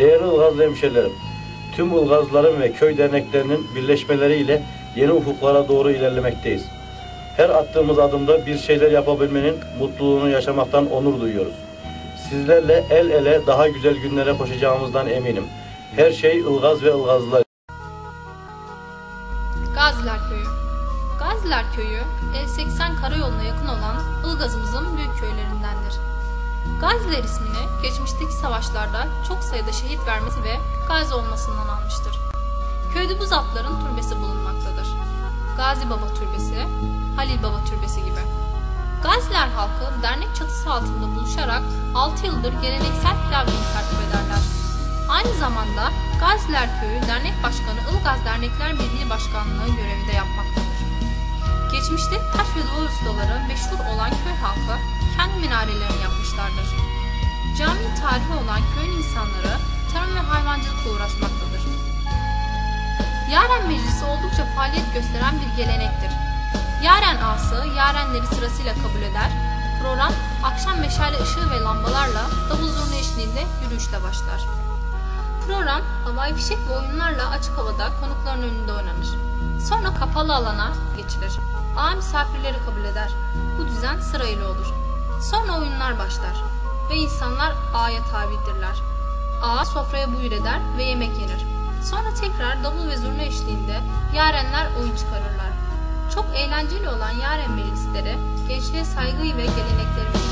Değerli Ilgazlı hemşerilerim, tüm Ilgazların ve köy derneklerinin birleşmeleriyle yeni ufuklara doğru ilerlemekteyiz. Her attığımız adımda bir şeyler yapabilmenin mutluluğunu yaşamaktan onur duyuyoruz. Sizlerle el ele daha güzel günlere koşacağımızdan eminim. Her şey Ilgaz ve Ilgazlılar. Gaziler Köyü Gaziler Köyü, E80 karayoluna yakın olan Ilgazımızın büyük köylerindendir. Gaziler ismini geçmişteki savaşlarda çok sayıda şehit vermesi ve gazi olmasından almıştır. Köyde bu zatların türbesi bulunmaktadır. Gazi Baba Türbesi, Halil Baba Türbesi gibi. Gaziler halkı dernek çatısı altında buluşarak 6 yıldır geleneksel pilav günü tertip ederler. Aynı zamanda Gaziler Köyü Dernek Başkanı Ilgaz Dernekler Birliği Başkanlığı görevi de yapmaktadır. Geçmişte taş ve duvar ustaları meşhur olan köy halkı kendi minarelerini yapmışlardır. Cami tarihi olan köyün insanları tarım ve hayvancılıkla uğraşmaktadır. Yaren Meclisi oldukça faaliyet gösteren bir gelenektir. Yaren ağası yarenleri sırasıyla kabul eder, program akşam meşale ışığı ve lambalarla davul zurna eşliğinde yürüyüşle başlar. Program havai fişek ve oyunlarla açık havada konukların önünde oynanır. Sonra kapalı alana geçilir. Ağa misafirleri kabul eder. Bu düzen sırayla olur. Sonra oyunlar başlar ve insanlar ağaya tabidirler. Ağa sofraya buyur eder ve yemek yenir. Sonra tekrar davul ve zurna eşliğinde yarenler oyun çıkarırlar. Çok eğlenceli olan yaren meclisleri gençliğe saygıyı ve geleneklerimizi